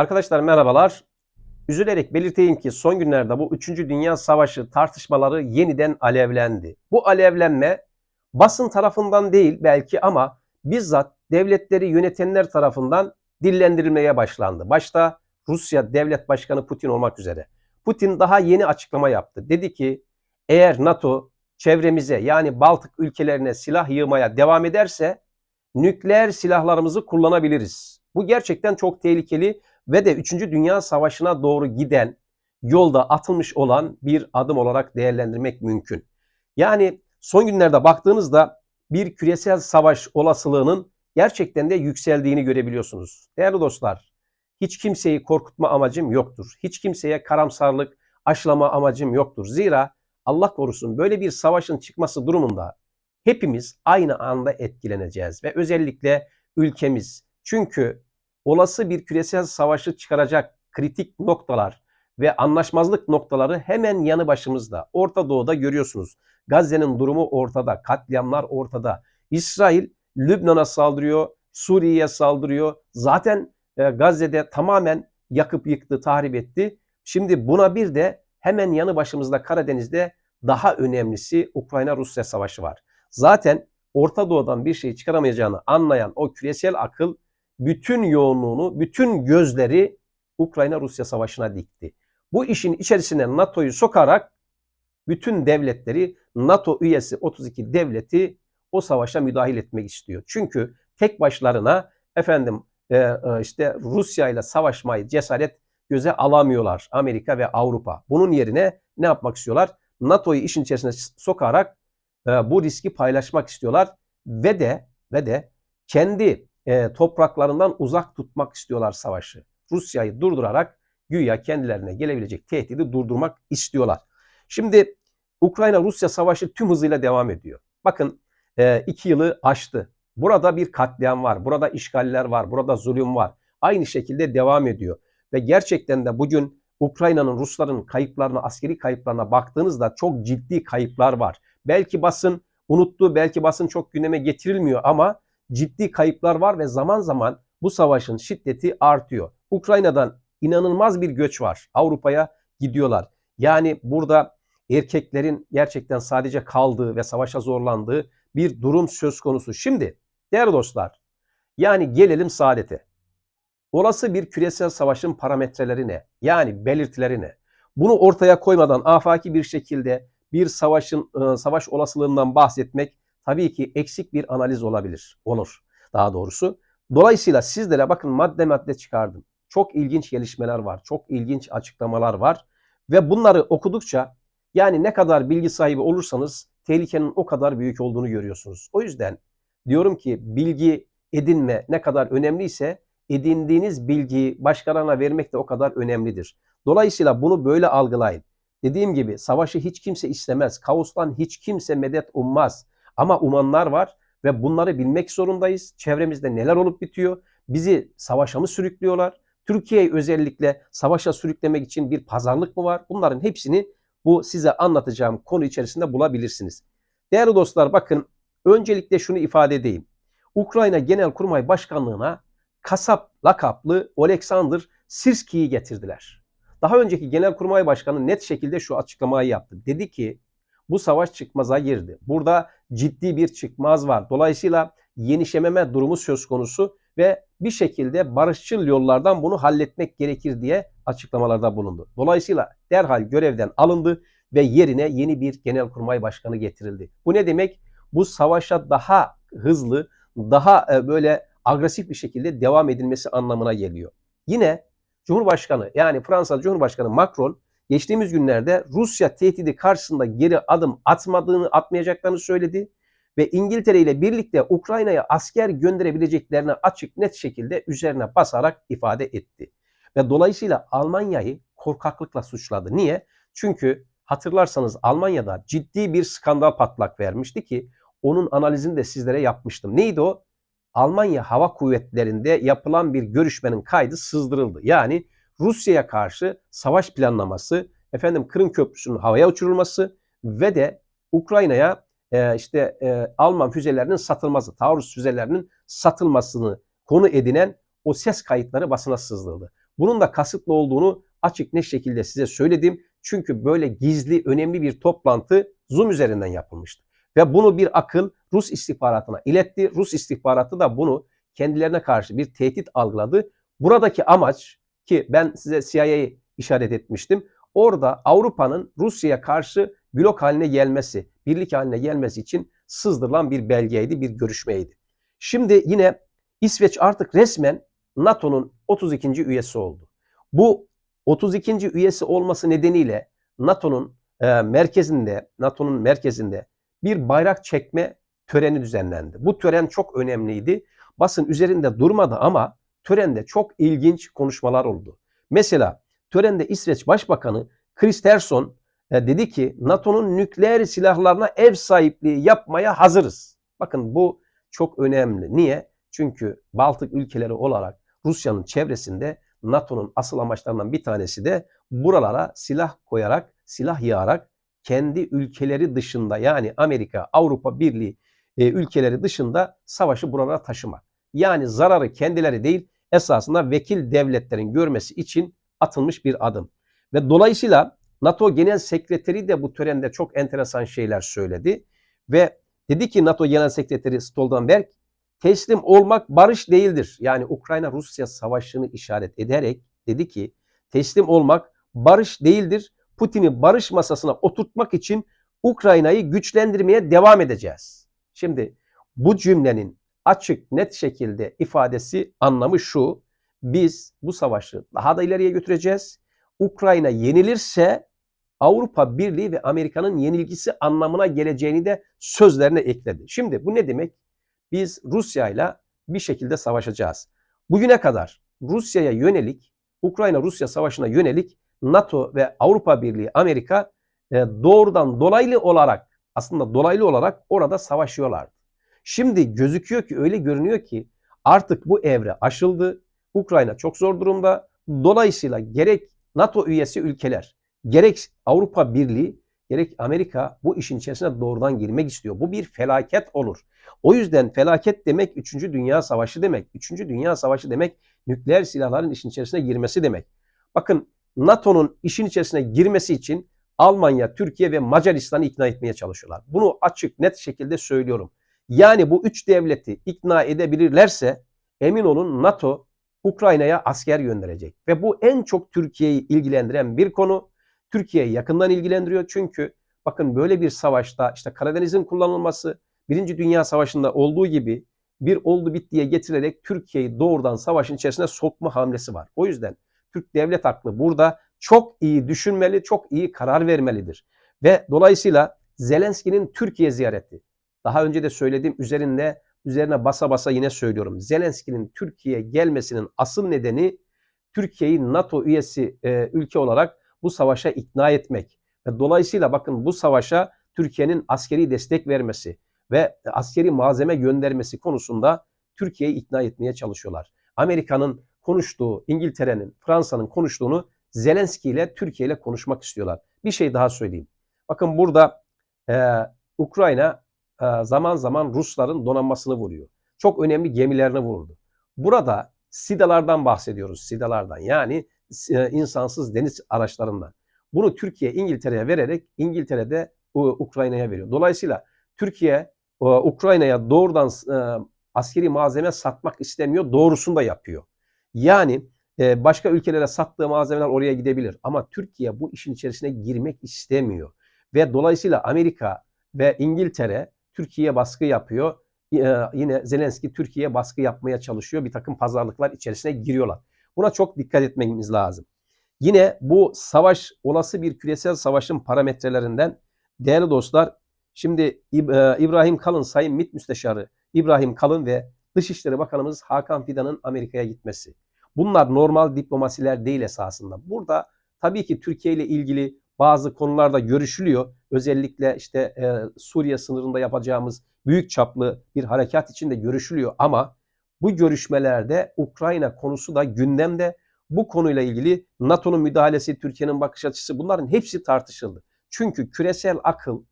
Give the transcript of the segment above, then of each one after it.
Arkadaşlar merhabalar. Üzülerek belirteyim ki son günlerde bu 3. Dünya Savaşı tartışmaları yeniden alevlendi. Bu alevlenme basın tarafından değil belki ama bizzat devletleri yönetenler tarafından dillendirilmeye başlandı. Başta Rusya Devlet Başkanı Putin olmak üzere. Putin daha yeni açıklama yaptı. Dedi ki eğer NATO çevremize yani Baltık ülkelerine silah yığmaya devam ederse nükleer silahlarımızı kullanabiliriz. Bu gerçekten çok tehlikeli ve de 3. Dünya Savaşı'na doğru giden yolda atılmış olan bir adım olarak değerlendirmek mümkün. Yani son günlerde baktığınızda bir küresel savaş olasılığının gerçekten de yükseldiğini görebiliyorsunuz. Değerli dostlar, hiç kimseyi korkutma amacım yoktur. Hiç kimseye karamsarlık aşılama amacım yoktur. Zira Allah korusun böyle bir savaşın çıkması durumunda hepimiz aynı anda etkileneceğiz ve özellikle ülkemiz. Çünkü olası bir küresel savaşı çıkaracak kritik noktalar ve anlaşmazlık noktaları hemen yanı başımızda. Orta Doğu'da görüyorsunuz. Gazze'nin durumu ortada, katliamlar ortada. İsrail Lübnan'a saldırıyor, Suriye'ye saldırıyor. Zaten e, Gazze'de tamamen yakıp yıktı, tahrip etti. Şimdi buna bir de hemen yanı başımızda Karadeniz'de daha önemlisi Ukrayna-Rusya savaşı var. Zaten Orta Doğu'dan bir şey çıkaramayacağını anlayan o küresel akıl bütün yoğunluğunu, bütün gözleri Ukrayna-Rusya savaşına dikti. Bu işin içerisine NATO'yu sokarak bütün devletleri NATO üyesi 32 devleti o savaşa müdahil etmek istiyor. Çünkü tek başlarına efendim e, e, işte Rusya ile savaşmayı cesaret göze alamıyorlar Amerika ve Avrupa. Bunun yerine ne yapmak istiyorlar? NATO'yu işin içerisine sokarak e, bu riski paylaşmak istiyorlar ve de ve de kendi e, topraklarından uzak tutmak istiyorlar savaşı. Rusya'yı durdurarak güya kendilerine gelebilecek tehdidi durdurmak istiyorlar. Şimdi Ukrayna-Rusya savaşı tüm hızıyla devam ediyor. Bakın e, iki yılı aştı. Burada bir katliam var, burada işgaller var, burada zulüm var. Aynı şekilde devam ediyor. Ve gerçekten de bugün Ukrayna'nın, Rusların kayıplarına, askeri kayıplarına baktığınızda çok ciddi kayıplar var. Belki basın unuttu, belki basın çok gündeme getirilmiyor ama ciddi kayıplar var ve zaman zaman bu savaşın şiddeti artıyor. Ukrayna'dan inanılmaz bir göç var. Avrupa'ya gidiyorlar. Yani burada erkeklerin gerçekten sadece kaldığı ve savaşa zorlandığı bir durum söz konusu. Şimdi değerli dostlar yani gelelim saadete. Olası bir küresel savaşın parametreleri ne? Yani belirtileri ne? Bunu ortaya koymadan afaki bir şekilde bir savaşın savaş olasılığından bahsetmek tabii ki eksik bir analiz olabilir. Olur daha doğrusu. Dolayısıyla sizlere bakın madde madde çıkardım. Çok ilginç gelişmeler var. Çok ilginç açıklamalar var. Ve bunları okudukça yani ne kadar bilgi sahibi olursanız tehlikenin o kadar büyük olduğunu görüyorsunuz. O yüzden diyorum ki bilgi edinme ne kadar önemliyse edindiğiniz bilgiyi başkalarına vermek de o kadar önemlidir. Dolayısıyla bunu böyle algılayın. Dediğim gibi savaşı hiç kimse istemez. Kaostan hiç kimse medet ummaz. Ama umanlar var ve bunları bilmek zorundayız. Çevremizde neler olup bitiyor? Bizi savaşa mı sürüklüyorlar? Türkiye'yi özellikle savaşa sürüklemek için bir pazarlık mı var? Bunların hepsini bu size anlatacağım konu içerisinde bulabilirsiniz. Değerli dostlar bakın öncelikle şunu ifade edeyim. Ukrayna Genelkurmay Başkanlığı'na kasap lakaplı Oleksandr Sirski'yi getirdiler. Daha önceki Genelkurmay Başkanı net şekilde şu açıklamayı yaptı. Dedi ki bu savaş çıkmaza girdi. Burada ciddi bir çıkmaz var. Dolayısıyla yenişememe durumu söz konusu ve bir şekilde barışçıl yollardan bunu halletmek gerekir diye açıklamalarda bulundu. Dolayısıyla derhal görevden alındı ve yerine yeni bir genelkurmay başkanı getirildi. Bu ne demek? Bu savaşa daha hızlı, daha e, böyle agresif bir şekilde devam edilmesi anlamına geliyor. Yine Cumhurbaşkanı yani Fransa Cumhurbaşkanı Macron geçtiğimiz günlerde Rusya tehdidi karşısında geri adım atmadığını, atmayacaklarını söyledi ve İngiltere ile birlikte Ukrayna'ya asker gönderebileceklerini açık net şekilde üzerine basarak ifade etti. Ve dolayısıyla Almanya'yı korkaklıkla suçladı. Niye? Çünkü hatırlarsanız Almanya'da ciddi bir skandal patlak vermişti ki onun analizini de sizlere yapmıştım. Neydi o? Almanya Hava Kuvvetleri'nde yapılan bir görüşmenin kaydı sızdırıldı. Yani Rusya'ya karşı savaş planlaması, efendim Kırım Köprüsü'nün havaya uçurulması ve de Ukrayna'ya e, işte e, Alman füzelerinin satılması, Taurus füzelerinin satılmasını konu edinen o ses kayıtları basına sızdırıldı. Bunun da kasıtlı olduğunu açık ne şekilde size söyledim. Çünkü böyle gizli önemli bir toplantı Zoom üzerinden yapılmıştı. Ve bunu bir akıl Rus istihbaratına iletti. Rus istihbaratı da bunu kendilerine karşı bir tehdit algıladı. Buradaki amaç ki ben size CIA'yı işaret etmiştim. Orada Avrupa'nın Rusya'ya karşı blok haline gelmesi, birlik haline gelmesi için sızdırılan bir belgeydi, bir görüşmeydi. Şimdi yine İsveç artık resmen NATO'nun 32. üyesi oldu. Bu 32. üyesi olması nedeniyle NATO'nun e, merkezinde, NATO'nun merkezinde bir bayrak çekme töreni düzenlendi. Bu tören çok önemliydi. Basın üzerinde durmadı ama törende çok ilginç konuşmalar oldu. Mesela törende İsveç Başbakanı Kristersson e, dedi ki NATO'nun nükleer silahlarına ev sahipliği yapmaya hazırız. Bakın bu çok önemli. Niye? Çünkü Baltık ülkeleri olarak Rusya'nın çevresinde NATO'nun asıl amaçlarından bir tanesi de buralara silah koyarak, silah yağarak kendi ülkeleri dışında yani Amerika, Avrupa Birliği e, ülkeleri dışında savaşı buralara taşımak. Yani zararı kendileri değil esasında vekil devletlerin görmesi için atılmış bir adım. Ve dolayısıyla NATO Genel Sekreteri de bu törende çok enteresan şeyler söyledi. Ve dedi ki NATO Genel Sekreteri Stoltenberg teslim olmak barış değildir. Yani Ukrayna-Rusya savaşını işaret ederek dedi ki teslim olmak barış değildir. Putin'i barış masasına oturtmak için Ukrayna'yı güçlendirmeye devam edeceğiz. Şimdi bu cümlenin açık net şekilde ifadesi anlamı şu. Biz bu savaşı daha da ileriye götüreceğiz. Ukrayna yenilirse Avrupa Birliği ve Amerika'nın yenilgisi anlamına geleceğini de sözlerine ekledi. Şimdi bu ne demek? Biz Rusya ile bir şekilde savaşacağız. Bugüne kadar Rusya'ya yönelik, Ukrayna-Rusya savaşına yönelik NATO ve Avrupa Birliği, Amerika e, doğrudan dolaylı olarak aslında dolaylı olarak orada savaşıyorlardı. Şimdi gözüküyor ki öyle görünüyor ki artık bu evre aşıldı. Ukrayna çok zor durumda. Dolayısıyla gerek NATO üyesi ülkeler, gerek Avrupa Birliği, gerek Amerika bu işin içerisine doğrudan girmek istiyor. Bu bir felaket olur. O yüzden felaket demek 3. Dünya Savaşı demek. 3. Dünya Savaşı demek nükleer silahların işin içerisine girmesi demek. Bakın NATO'nun işin içerisine girmesi için Almanya, Türkiye ve Macaristan'ı ikna etmeye çalışıyorlar. Bunu açık net şekilde söylüyorum. Yani bu üç devleti ikna edebilirlerse emin olun NATO Ukrayna'ya asker gönderecek. Ve bu en çok Türkiye'yi ilgilendiren bir konu. Türkiye'yi yakından ilgilendiriyor çünkü bakın böyle bir savaşta işte Karadeniz'in kullanılması Birinci Dünya Savaşı'nda olduğu gibi bir oldu bittiye getirerek Türkiye'yi doğrudan savaşın içerisine sokma hamlesi var. O yüzden Türk devlet aklı burada çok iyi düşünmeli, çok iyi karar vermelidir. Ve dolayısıyla Zelenski'nin Türkiye ziyareti, daha önce de söylediğim üzerinde üzerine basa basa yine söylüyorum. Zelenski'nin Türkiye'ye gelmesinin asıl nedeni Türkiye'yi NATO üyesi e, ülke olarak bu savaşa ikna etmek. Ve dolayısıyla bakın bu savaşa Türkiye'nin askeri destek vermesi ve askeri malzeme göndermesi konusunda Türkiye'yi ikna etmeye çalışıyorlar. Amerika'nın konuştuğu, İngiltere'nin, Fransa'nın konuştuğunu Zelenski ile Türkiye ile konuşmak istiyorlar. Bir şey daha söyleyeyim. Bakın burada e, Ukrayna zaman zaman Rusların donanmasını vuruyor. Çok önemli gemilerini vurdu. Burada SİDA'lardan bahsediyoruz. SİDA'lardan yani e, insansız deniz araçlarından. Bunu Türkiye İngiltere'ye vererek İngiltere'de Ukrayna'ya veriyor. Dolayısıyla Türkiye Ukrayna'ya doğrudan e, askeri malzeme satmak istemiyor. Doğrusunu da yapıyor. Yani e, başka ülkelere sattığı malzemeler oraya gidebilir. Ama Türkiye bu işin içerisine girmek istemiyor. Ve dolayısıyla Amerika ve İngiltere Türkiye'ye baskı yapıyor. E, yine Zelenski Türkiye'ye baskı yapmaya çalışıyor. Bir takım pazarlıklar içerisine giriyorlar. Buna çok dikkat etmemiz lazım. Yine bu savaş olası bir küresel savaşın parametrelerinden değerli dostlar şimdi e, İbrahim Kalın Sayın MİT Müsteşarı İbrahim Kalın ve Dışişleri Bakanımız Hakan Fidan'ın Amerika'ya gitmesi. Bunlar normal diplomasiler değil esasında. Burada tabii ki Türkiye ile ilgili bazı konularda görüşülüyor. Özellikle işte e, Suriye sınırında yapacağımız büyük çaplı bir harekat için de görüşülüyor ama bu görüşmelerde Ukrayna konusu da gündemde. Bu konuyla ilgili NATO'nun müdahalesi, Türkiye'nin bakış açısı bunların hepsi tartışıldı. Çünkü küresel akıl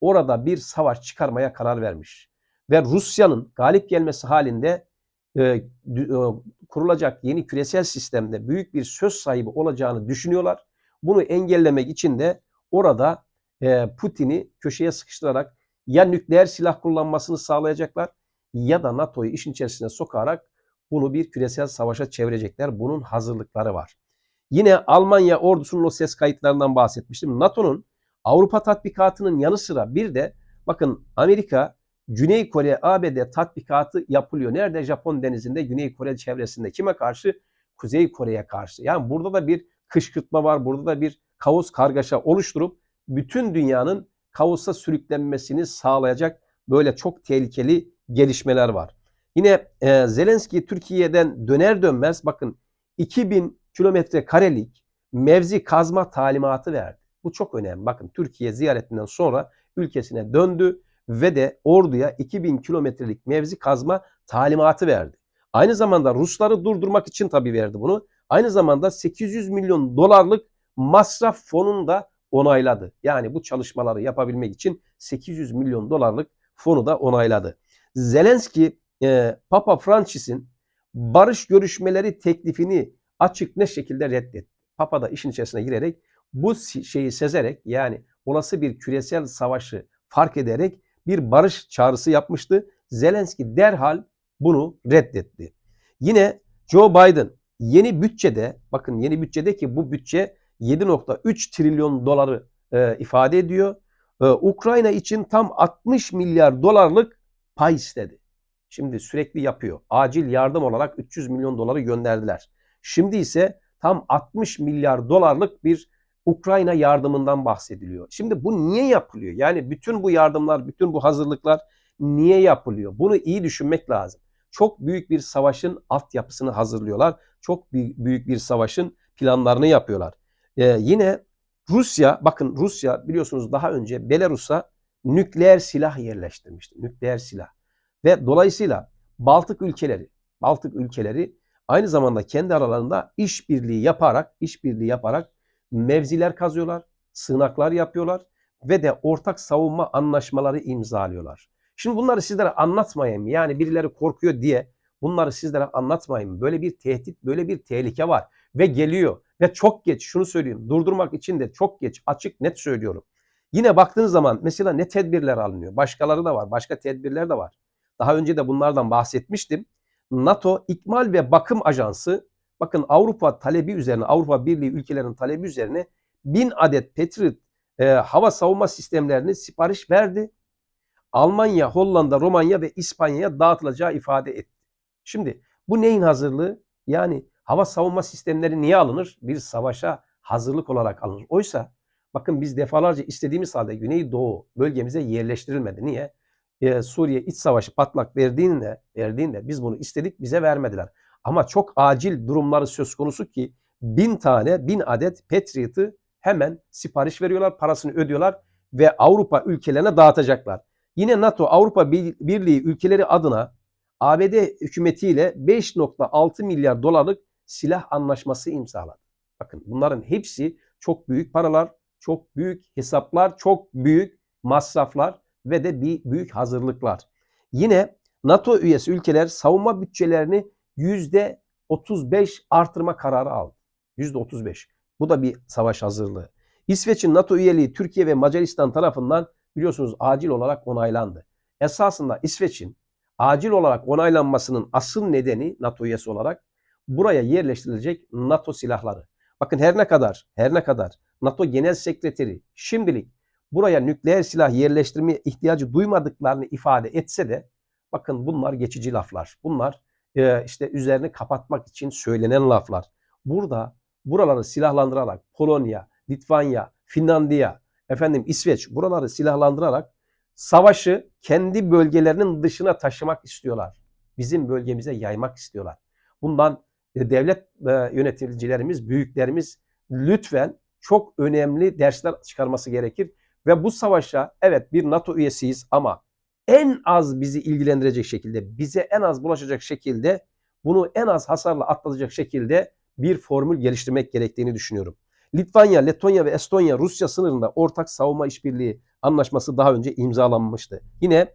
orada bir savaş çıkarmaya karar vermiş. Ve Rusya'nın galip gelmesi halinde e, e, kurulacak yeni küresel sistemde büyük bir söz sahibi olacağını düşünüyorlar. Bunu engellemek için de orada e, Putin'i köşeye sıkıştırarak ya nükleer silah kullanmasını sağlayacaklar ya da NATO'yu işin içerisine sokarak bunu bir küresel savaşa çevirecekler. Bunun hazırlıkları var. Yine Almanya ordusunun o ses kayıtlarından bahsetmiştim. NATO'nun Avrupa tatbikatının yanı sıra bir de bakın Amerika, Güney Kore, ABD tatbikatı yapılıyor. Nerede? Japon denizinde, Güney Kore çevresinde. Kime karşı? Kuzey Kore'ye karşı. Yani burada da bir kışkırtma var. Burada da bir kaos kargaşa oluşturup bütün dünyanın kaosa sürüklenmesini sağlayacak böyle çok tehlikeli gelişmeler var. Yine e, Zelenski Türkiye'den döner dönmez bakın 2000 kilometre karelik mevzi kazma talimatı verdi. Bu çok önemli. Bakın Türkiye ziyaretinden sonra ülkesine döndü ve de orduya 2000 kilometrelik mevzi kazma talimatı verdi. Aynı zamanda Rusları durdurmak için tabii verdi bunu. Aynı zamanda 800 milyon dolarlık masraf fonunu da onayladı. Yani bu çalışmaları yapabilmek için 800 milyon dolarlık fonu da onayladı. Zelenski e, Papa Francis'in barış görüşmeleri teklifini açık ne şekilde reddetti. Papa da işin içerisine girerek bu şeyi sezerek yani olası bir küresel savaşı fark ederek bir barış çağrısı yapmıştı. Zelenski derhal bunu reddetti. Yine Joe Biden yeni bütçede bakın yeni bütçede ki bu bütçe 7.3 trilyon doları e, ifade ediyor. E, Ukrayna için tam 60 milyar dolarlık pay istedi. Şimdi sürekli yapıyor. Acil yardım olarak 300 milyon doları gönderdiler. Şimdi ise tam 60 milyar dolarlık bir Ukrayna yardımından bahsediliyor. Şimdi bu niye yapılıyor? Yani bütün bu yardımlar, bütün bu hazırlıklar niye yapılıyor? Bunu iyi düşünmek lazım. Çok büyük bir savaşın altyapısını hazırlıyorlar. Çok büyük bir savaşın planlarını yapıyorlar. Ee, yine Rusya, bakın Rusya biliyorsunuz daha önce Belarus'a nükleer silah yerleştirmişti. Nükleer silah. Ve dolayısıyla Baltık ülkeleri, Baltık ülkeleri aynı zamanda kendi aralarında işbirliği yaparak, işbirliği yaparak mevziler kazıyorlar, sığınaklar yapıyorlar ve de ortak savunma anlaşmaları imzalıyorlar. Şimdi bunları sizlere anlatmayayım. Yani birileri korkuyor diye bunları sizlere anlatmayayım. Böyle bir tehdit, böyle bir tehlike var ve geliyor ve çok geç şunu söyleyeyim. Durdurmak için de çok geç, açık, net söylüyorum. Yine baktığınız zaman mesela ne tedbirler alınıyor? Başkaları da var, başka tedbirler de var. Daha önce de bunlardan bahsetmiştim. NATO İkmal ve Bakım Ajansı bakın Avrupa talebi üzerine, Avrupa Birliği ülkelerinin talebi üzerine 1000 adet Patriot e, hava savunma sistemlerini sipariş verdi. Almanya, Hollanda, Romanya ve İspanya'ya dağıtılacağı ifade etti. Şimdi bu neyin hazırlığı? Yani hava savunma sistemleri niye alınır? Bir savaşa hazırlık olarak alınır. Oysa bakın biz defalarca istediğimiz halde Güneydoğu bölgemize yerleştirilmedi. Niye? Ee, Suriye iç savaşı patlak verdiğinde, verdiğinde biz bunu istedik bize vermediler. Ama çok acil durumları söz konusu ki bin tane, bin adet Patriot'ı hemen sipariş veriyorlar, parasını ödüyorlar ve Avrupa ülkelerine dağıtacaklar. Yine NATO Avrupa Birliği ülkeleri adına ABD hükümetiyle 5.6 milyar dolarlık silah anlaşması imzaladı. Bakın bunların hepsi çok büyük paralar, çok büyük hesaplar, çok büyük masraflar ve de bir büyük hazırlıklar. Yine NATO üyesi ülkeler savunma bütçelerini %35 artırma kararı aldı. %35. Bu da bir savaş hazırlığı. İsveç'in NATO üyeliği Türkiye ve Macaristan tarafından biliyorsunuz acil olarak onaylandı. Esasında İsveç'in acil olarak onaylanmasının asıl nedeni NATO üyesi olarak buraya yerleştirilecek NATO silahları. Bakın her ne kadar her ne kadar NATO Genel Sekreteri şimdilik buraya nükleer silah yerleştirmeye ihtiyacı duymadıklarını ifade etse de bakın bunlar geçici laflar. Bunlar e, işte üzerini kapatmak için söylenen laflar. Burada buraları silahlandırarak Polonya, Litvanya, Finlandiya, efendim İsveç buraları silahlandırarak savaşı kendi bölgelerinin dışına taşımak istiyorlar. Bizim bölgemize yaymak istiyorlar. Bundan e, devlet e, yöneticilerimiz, büyüklerimiz lütfen çok önemli dersler çıkarması gerekir. Ve bu savaşa evet bir NATO üyesiyiz ama en az bizi ilgilendirecek şekilde, bize en az bulaşacak şekilde, bunu en az hasarla atlatacak şekilde bir formül geliştirmek gerektiğini düşünüyorum. Litvanya, Letonya ve Estonya Rusya sınırında ortak savunma işbirliği anlaşması daha önce imzalanmıştı. Yine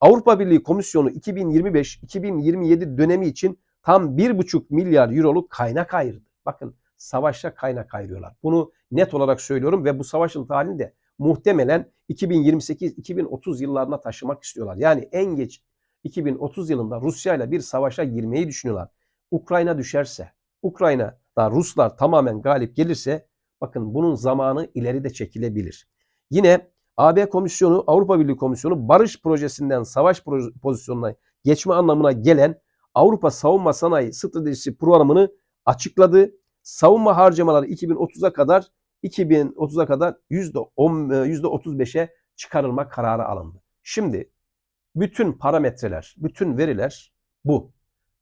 Avrupa Birliği Komisyonu 2025-2027 dönemi için tam 1,5 milyar euroluk kaynak ayırdı. Bakın savaşa kaynak ayırıyorlar. Bunu net olarak söylüyorum ve bu savaşın tarihini de muhtemelen 2028-2030 yıllarına taşımak istiyorlar. Yani en geç 2030 yılında Rusya ile bir savaşa girmeyi düşünüyorlar. Ukrayna düşerse, Ukrayna'da Ruslar tamamen galip gelirse bakın bunun zamanı ileride çekilebilir. Yine AB Komisyonu, Avrupa Birliği Komisyonu barış projesinden savaş pozisyonuna geçme anlamına gelen Avrupa Savunma Sanayi Stratejisi programını açıkladı. Savunma harcamaları 2030'a kadar 2030'a kadar %10 %35'e çıkarılma kararı alındı. Şimdi bütün parametreler, bütün veriler bu.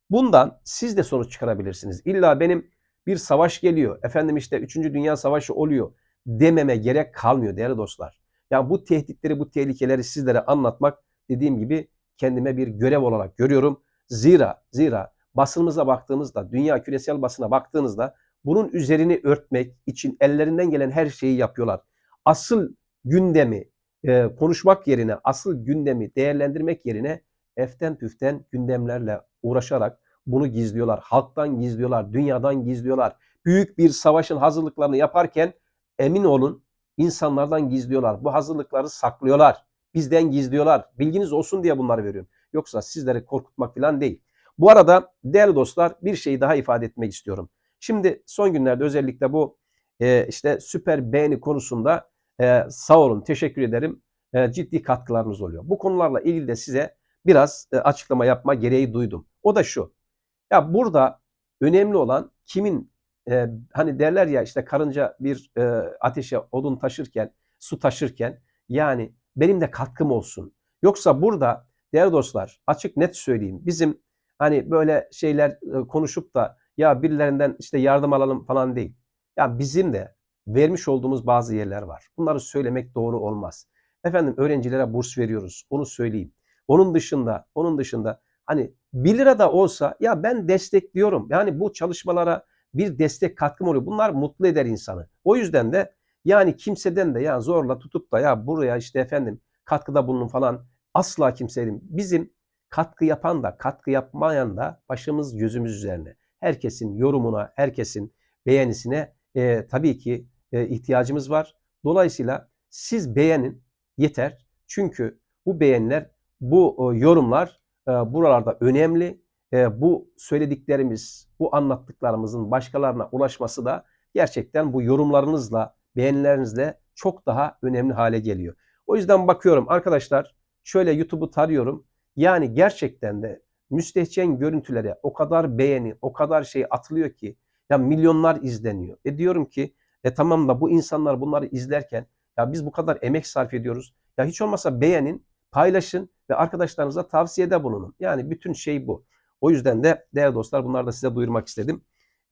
Bundan siz de sonuç çıkarabilirsiniz. İlla benim bir savaş geliyor, efendim işte 3. Dünya Savaşı oluyor dememe gerek kalmıyor değerli dostlar. Yani bu tehditleri, bu tehlikeleri sizlere anlatmak dediğim gibi kendime bir görev olarak görüyorum. Zira, zira basınımıza baktığımızda, dünya küresel basına baktığınızda bunun üzerini örtmek için ellerinden gelen her şeyi yapıyorlar. Asıl gündemi e, konuşmak yerine, asıl gündemi değerlendirmek yerine eften püften gündemlerle uğraşarak bunu gizliyorlar. Halktan gizliyorlar, dünyadan gizliyorlar. Büyük bir savaşın hazırlıklarını yaparken emin olun insanlardan gizliyorlar. Bu hazırlıkları saklıyorlar. Bizden gizliyorlar. Bilginiz olsun diye bunları veriyorum. Yoksa sizleri korkutmak falan değil. Bu arada değerli dostlar bir şey daha ifade etmek istiyorum. Şimdi son günlerde özellikle bu e, işte süper beğeni konusunda e, sağ olun teşekkür ederim. E, ciddi katkılarınız oluyor. Bu konularla ilgili de size biraz e, açıklama yapma gereği duydum. O da şu. Ya burada önemli olan kimin e, hani derler ya işte karınca bir e, ateşe odun taşırken, su taşırken yani benim de katkım olsun. Yoksa burada değerli dostlar açık net söyleyeyim. Bizim hani böyle şeyler e, konuşup da ya birilerinden işte yardım alalım falan değil. Ya bizim de vermiş olduğumuz bazı yerler var. Bunları söylemek doğru olmaz. Efendim öğrencilere burs veriyoruz. Onu söyleyeyim. Onun dışında, onun dışında hani 1 lira da olsa ya ben destekliyorum. Yani bu çalışmalara bir destek katkım oluyor. Bunlar mutlu eder insanı. O yüzden de yani kimseden de ya zorla tutup da ya buraya işte efendim katkıda bulunun falan asla kimsenin bizim katkı yapan da katkı yapmayan da başımız gözümüz üzerine. Herkesin yorumuna, herkesin beğenisine e, tabii ki e, ihtiyacımız var. Dolayısıyla siz beğenin yeter. Çünkü bu beğeniler, bu e, yorumlar buralarda önemli. Bu söylediklerimiz, bu anlattıklarımızın başkalarına ulaşması da gerçekten bu yorumlarınızla, beğenilerinizle çok daha önemli hale geliyor. O yüzden bakıyorum arkadaşlar şöyle YouTube'u tarıyorum. Yani gerçekten de müstehcen görüntülere o kadar beğeni, o kadar şey atılıyor ki ya milyonlar izleniyor. E diyorum ki e tamam da bu insanlar bunları izlerken ya biz bu kadar emek sarf ediyoruz. Ya hiç olmazsa beğenin, paylaşın ve arkadaşlarınıza tavsiyede bulunun. Yani bütün şey bu. O yüzden de değerli dostlar bunları da size duyurmak istedim.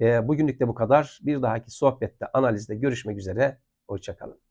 E, bugünlük de bu kadar. Bir dahaki sohbette, analizde görüşmek üzere. Hoşçakalın.